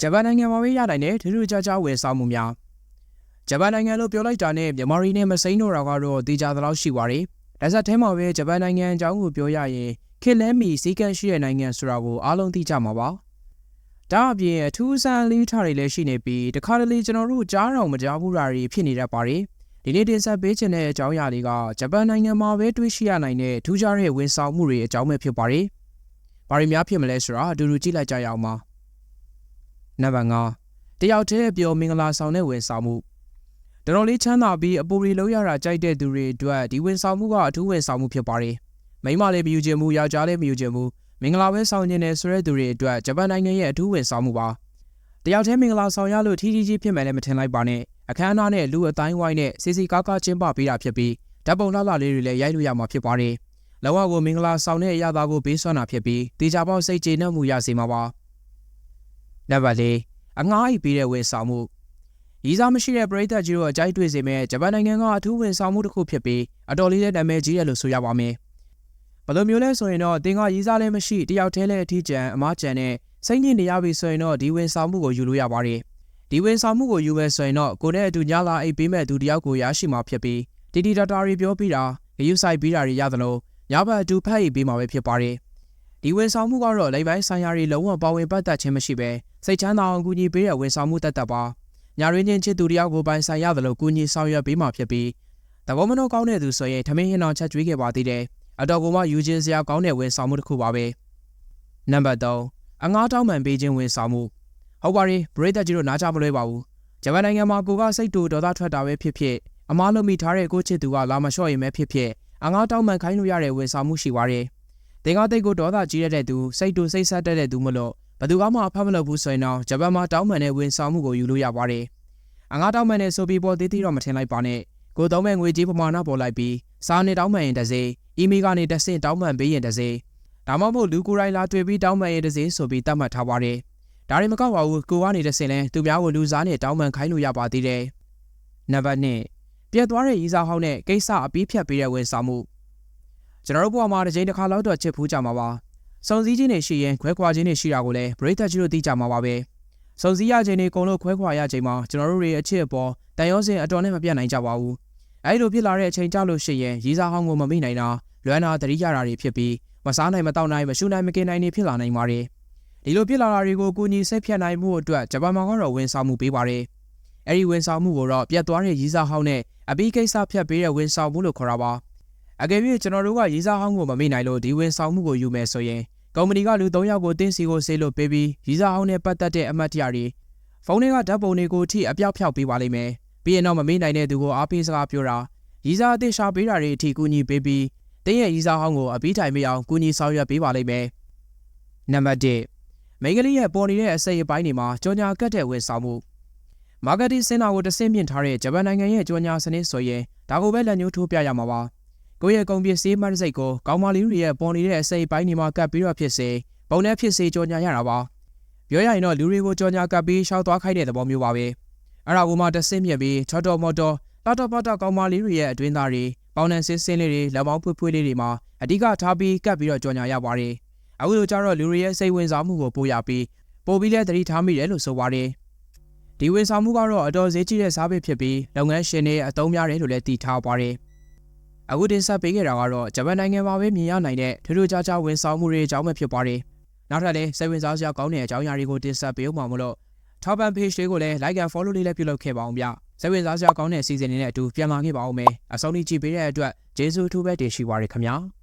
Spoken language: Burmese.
ဂျပန်နိုင်ငံမှာပဲရနိုင်တဲ့ထူးထူးခြားခြားဝန်ဆောင်မှုများဂျပန်နိုင်ငံလို့ပြောလိုက်တာနဲ့မြန်မာရီနဲ့မစိမ်းတော့တာကတော့တေချာသလောက်ရှိပါတယ်။ဒါစက်ထဲမှာပဲဂျပန်နိုင်ငံအကြောင်းကိုပြောရရင်ခေတ်လဲမီစီကန့်ရှိတဲ့နိုင်ငံဆိုတာကိုအားလုံးသိကြမှာပါ။ဒါအပြင်အထူးအဆန်းလေးထားတွေလည်းရှိနေပြီးတခါတလေကျွန်တော်တို့ကြားတော်မကြားဘူးတာတွေဖြစ်နေတတ်ပါတယ်။ဒီနေ့တင်ဆက်ပေးခြင်းတဲ့အကြောင်းအရာတွေကဂျပန်နိုင်ငံမှာပဲတွေ့ရှိရနိုင်တဲ့ထူးခြားတဲ့ဝန်ဆောင်မှုတွေအကြောင်းပဲဖြစ်ပါတယ်။ဘာတွေများဖြစ်မလဲဆိုတာအတူတူကြည့်လိုက်ကြရအောင်ပါ။ နံပါတ်5တယောက်တည်းပြောမင်္ဂလာဆောင်တဲ့ဝန်ဆောင်မှုတော်တော်လေးချမ်းသာပြီးအပူရီလုံးရတာကြိုက်တဲ့သူတွေအတွက်ဒီဝန်ဆောင်မှုကအထူးဝန်ဆောင်မှုဖြစ်ပါတယ်။မိန်းမလည်းမယူချင်ဘူးယောက်ျားလည်းမယူချင်ဘူးမင်္ဂလာပဲဆောင်ကျင်တယ်ဆိုတဲ့သူတွေအတွက်ဂျပန်နိုင်ငံရဲ့အထူးဝန်ဆောင်မှုပါ။တယောက်တည်းမင်္ဂလာဆောင်ရလို့ထီးထီးကြီးဖြစ်မယ်လည်းမထင်လိုက်ပါနဲ့အခမ်းအနားနဲ့လူအတိုင်းဝိုင်းနဲ့စီစီကားကားကျင်းပပေးတာဖြစ်ပြီးဓာတ်ပုံလှလှလေးတွေလည်းရိုက်လို့ရမှာဖြစ်ပါတယ်။လောကကိုမင်္ဂလာဆောင်တဲ့အရာသားကိုဘေးဆွမ်းတာဖြစ်ပြီးတေချာပေါက်စိတ်ကျေနပ်မှုရစေမှာပါ။ နံပါတ်၄အငှားအိပ်ပေးတဲ့ဝန်ဆောင်မှုရီးစားမရှိတဲ့ပရိသတ်ကြီးတို့အကြိုက်တွေ့စေမဲ့ဂျပန်နိုင်ငံကအထူးဝန်ဆောင်မှုတစ်ခုဖြစ်ပြီးအတော်လေးတဲ့နာမည်ကြီးတယ်လို့ဆိုရပါမယ်။ဘယ်လိုမျိုးလဲဆိုရင်တော့တင်ကရီးစားလည်းမရှိတယောက်တည်းလည်းအထီးကျန်အမားကျန်နဲ့စိတ်ညစ်နေရပြီဆိုရင်တော့ဒီဝန်ဆောင်မှုကိုယူလို့ရပါတယ်။ဒီဝန်ဆောင်မှုကိုယူမယ်ဆိုရင်တော့ကိုနဲ့အတူညလာအိပ်ပေးမဲ့သူတယောက်ကိုရရှိမှာဖြစ်ပြီးတီတီတာတာတွေပြောပြီးတာဂယုဆိုင်ပြီးတာတွေရသလိုညဘက်အတူဖက်အိပ်ပေးမှာပဲဖြစ်ပါတယ်။ ဒီဝန်ဆောင်မှုကတော့လိမ်ပိုင်းဆိုင်ရာတွေလုံးဝပါဝင်ပတ်သက်ခြင်းမရှိဘဲစိတ်ချမ်းသာအောင်ကူညီပေးတဲ့ဝန်ဆောင်မှုတတ်တတ်ပါ။ညာရင်းချင်းချစ်သူတယောက်ကိုပိုင်ဆိုင်ရသလိုကူညီဆောင်ရွက်ပေးမှာဖြစ်ပြီးသဘောမနှောကောင်းတဲ့သူဆိုရင်ထမင်းဟင်းအောင်ချက်ကျွေးခဲ့ပါသေးတယ်။အတော်ကိုမှယူခြင်းစရာကောင်းတဲ့ဝန်ဆောင်မှုတစ်ခုပါပဲ။နံပါတ်3အငားတောင်းပန်ပေးခြင်းဝန်ဆောင်မှုဟုတ်ပါရဲ့ဘရိသတ်ကြီးတို့နားကြမလွဲပါဘူး။ဂျပန်နိုင်ငံမှာကိုကစိတ်တူဒေါသထွက်တာပဲဖြစ်ဖြစ်အမားလုံးမိထားတဲ့ကိုချစ်သူကလာမလျှော့ရင်ပဲဖြစ်ဖြစ်အငားတောင်းပန်ခိုင်းလို့ရတဲ့ဝန်ဆောင်မှုရှိပါရဲ့။ တင်ကားတိတ်ကိုဒေါသကြီးရတဲ့သူစိတ်တူစိတ်ဆက်တဲ့သူမလို့ဘယ်သူမှအဖတ်မလုပ်ဘူးဆိုရင်တော့ဂျပန်မှာတောင်းပန်တဲ့ဝန်ဆောင်မှုကိုယူလို့ရပါတယ်။အငားတောင်းပန်တဲ့ဆိုပြီးပေါ်သေးသေးတော့မထင်လိုက်ပါနဲ့။ကိုသုံးမဲ့ငွေကြေးပမာဏပေါ်လိုက်ပြီးစားနေတောင်းပန်ရင်တစ်စေးအီးမေးလ်ကနေတစ်ဆင့်တောင်းပန်ပေးရင်တစ်စေးဒါမှမဟုတ်လူကိုယ်တိုင်လာတွေ့ပြီးတောင်းပန်ရင်တစ်စေးဆိုပြီးတတ်မှတ်ထားပါတယ်။ဒါတွေမကောက်ပါဘူးကိုကနေတစ်ဆင့်လဲသူများကိုလူစားနဲ့တောင်းပန်ခိုင်းလို့ရပါသေးတယ်။နံပါတ်1ပြက်သွားတဲ့ရီးစားဟောင်းနဲ့ကိစ္စအပြီးဖြတ်ပေးတဲ့ဝန်ဆောင်မှု ကျွန်တော်တို့ဘဝမှာတစ်ချိန်တစ်ခါလောက်တော့ချစ်ဖူးကြမှာပါ။စုံစည်းခြင်းတွေရှိရင်ခွဲခွာခြင်းတွေရှိတာကိုလည်းဘရိသတ်ကြီးတို့သိကြမှာပါပဲ။စုံစည်းရခြင်းတွေအကုန်လုံးခွဲခွာရခြင်းမှာကျွန်တော်တို့တွေအချစ်အပေါ်တန်ရောစင်အတော်နဲ့မပြတ်နိုင်ကြပါဘူး။အဲဒီလိုဖြစ်လာတဲ့အချိန်ကြလို့ရှိရင်ရီးစားဟောင်းကိုမမိနိုင်တာလွမ်းတာတတိရတာတွေဖြစ်ပြီးမစားနိုင်မတောက်နိုင်မရှုနိုင်မกินနိုင်နေဖြစ်လာနိုင်ပါတယ်။ဒီလိုဖြစ်လာတာတွေကိုကိုကြီးဆက်ဖြတ်နိုင်မှုအတွက်ဂျပန်မှာကတော့ဝန်ဆောင်မှုပေးပါတယ်။အဲဒီဝန်ဆောင်မှုကိုတော့ပြတ်သွားတဲ့ရီးစားဟောင်းနဲ့အပီးကိစ္စဖြတ်ပေးတဲ့ဝန်ဆောင်မှုလို့ခေါ်တာပါ။ အကယ်၍ကျွန်တော်တို့ကရီးစားဟောင်းကိုမမိနိုင်လို့ဒီဝန်ဆောင်မှုကိုယူမယ်ဆိုရင်ကုမ္ပဏီကလူ၃ယောက်ကိုတင်းစီကိုဆေးလို့ပေးပြီးရီးစားဟောင်းနဲ့ပတ်သက်တဲ့အမတ်တရတွေဖုန်းထဲကဓာတ်ပုံတွေကိုအထိအပြောက်ဖြောက်ပေးပါလိမ့်မယ်။ပြီးရင်တော့မမေ့နိုင်တဲ့သူကိုအားပေးစကားပြောတာရီးစားအသစ်ရှာပေးတာတွေအထိကူညီပေးပြီးတင်းရဲ့ရီးစားဟောင်းကိုအပီးထိုင်မအောင်ကူညီဆောင်ရွက်ပေးပါလိမ့်မယ်။နံပါတ်1မိန်းကလေးရဲ့ပေါ်နေတဲ့အစိပ်အပိုင်းတွေမှာကြော်ညာကတ်တဲ့ဝန်ဆောင်မှုမာကတီစင်တာကိုတဆင့်မြင့်ထားတဲ့ဂျပန်နိုင်ငံရဲ့ကြော်ညာစနစ်ဆိုရင်ဒါကိုပဲလက်ညှိုးထိုးပြရမှာပါ။ ကိုယ့်ရဲ့ကုန်ပစ္စည်းမတ်စိတ်ကိုကောင်းမလေးတွေရဲ့ပေါ်နေတဲ့အစိပ်အပိုင်းတွေမှာကတ်ပြီးတော့ဖြစ်စေပုံနဲ့ဖြစ်စေကြော်ညာရတာပါ။ပြောရရင်တော့လူတွေကိုကြော်ညာကတ်ပြီးရှောက်သွားခိုင်းတဲ့သဘောမျိုးပါပဲ။အဲ့ဒါကိုမှတဆင့်မြင့်ပြီးချော်တော်မော်တော်တာတာပါတာကောင်းမလေးတွေရဲ့အတွင်းသားတွေပေါင်းနှံစင်းစင်းလေးတွေလက်မောင်းဖွေးဖွေးလေးတွေမှာအဓိကထားပြီးကတ်ပြီးတော့ကြော်ညာရပါတယ်။အခုလိုကြတော့လူတွေရဲ့စိတ်ဝင်စားမှုကိုပို့ရပြီးပို့ပြီးလဲသတိထားမိတယ်လို့ဆိုပါတယ်။ဒီဝန်ဆောင်မှုကတော့အတော်ဈေးကြီးတဲ့စားပစ်ဖြစ်ပြီးလုပ်ငန်းရှင်တွေအသုံးများတယ်လို့လည်းသိထားပါတယ်။ အခုတင်ဆက်ပေးခဲ့တာကတော့ဂျပန်နိုင်ငံမှာပဲမြင်ရနိုင်တဲ့ထူးထူးခြားခြားဝန်ဆောင်မှုတွေအကြောင်းပဲဖြစ်ပါတယ်။နောက်ထပ်လည်းစိတ်ဝင်စားစရာကောင်းတဲ့အကြောင်းအရာတွေကိုတင်ဆက်ပေးဦးမှာမလို့ထောက်ပံ့ page လေးကိုလည်း like and follow လေးလည်းပြုလုပ်ခဲ့ပါအောင်ဗျ။စိတ်ဝင်စားစရာကောင်းတဲ့စီစဉ်တွေနဲ့အတူပြန်လာခဲ့ပါဦးမယ်။အဆုံးထိကြည့်ပေးတဲ့အတွက်ကျေးဇူးအထူးပဲတင်ရှိပါရခင်ဗျာ။